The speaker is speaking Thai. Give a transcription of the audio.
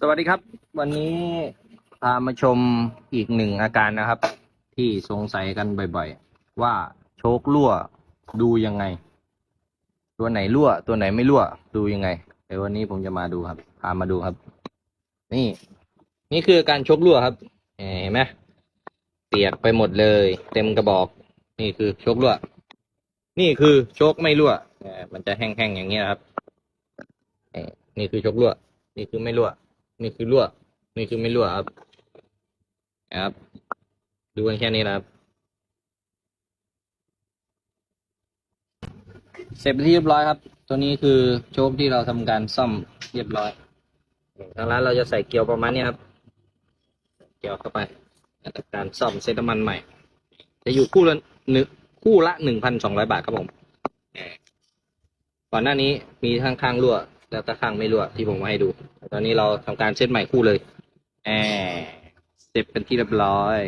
สวัสดีครับ วันนี้พามาชมอีกหนึ่งอาการนะครับ ที่สงสัยกันบ่อยๆ ว่าโชครั่วดูยังไง ตัวไหนรั่ว ตัวไหนไม่รั่ว ดูยังไงเดี๋ยววันนี้ผมจะมาดูครับ พามาดูครับ นี่ นี่คือการโชครั่วครับเห็นไหมเปียกไปหมดเลย เต็มกระบอก นี่คือโชครั่ว นี่คือโชคไม่รั่วมันจะแห้งๆอย่างเงี้ครับนี่คือโชครั่ว นี่คือไม่รั่ว นี่คือรั่ว นี่คือไม่รั่วครับครับดูกันแค่นี้นะครับเสร็จไปที่เรียบร้อยครับ ตัวนี้คือโชคที่เราทำการซ่อมเรียบร้อยทางร้านเราจะใส่เกลียวประมาณนี้ครับ เกลียวเข้าไปการซ่อมเซตน้ำมันใหม่ จะอยู่คู่ละหนึ่งคู่ละหนึ่งพันสองร้อยบาทครับผมก่อนหน้านี้มีข้งข้างๆรั่ว แล้วก็ข้างไม่รั่วที่ผมมาให้ดู ตอนนี้เราทำการเซตใหม่คู่เลยแอบเสร็จเป็นที่เรียบร้อย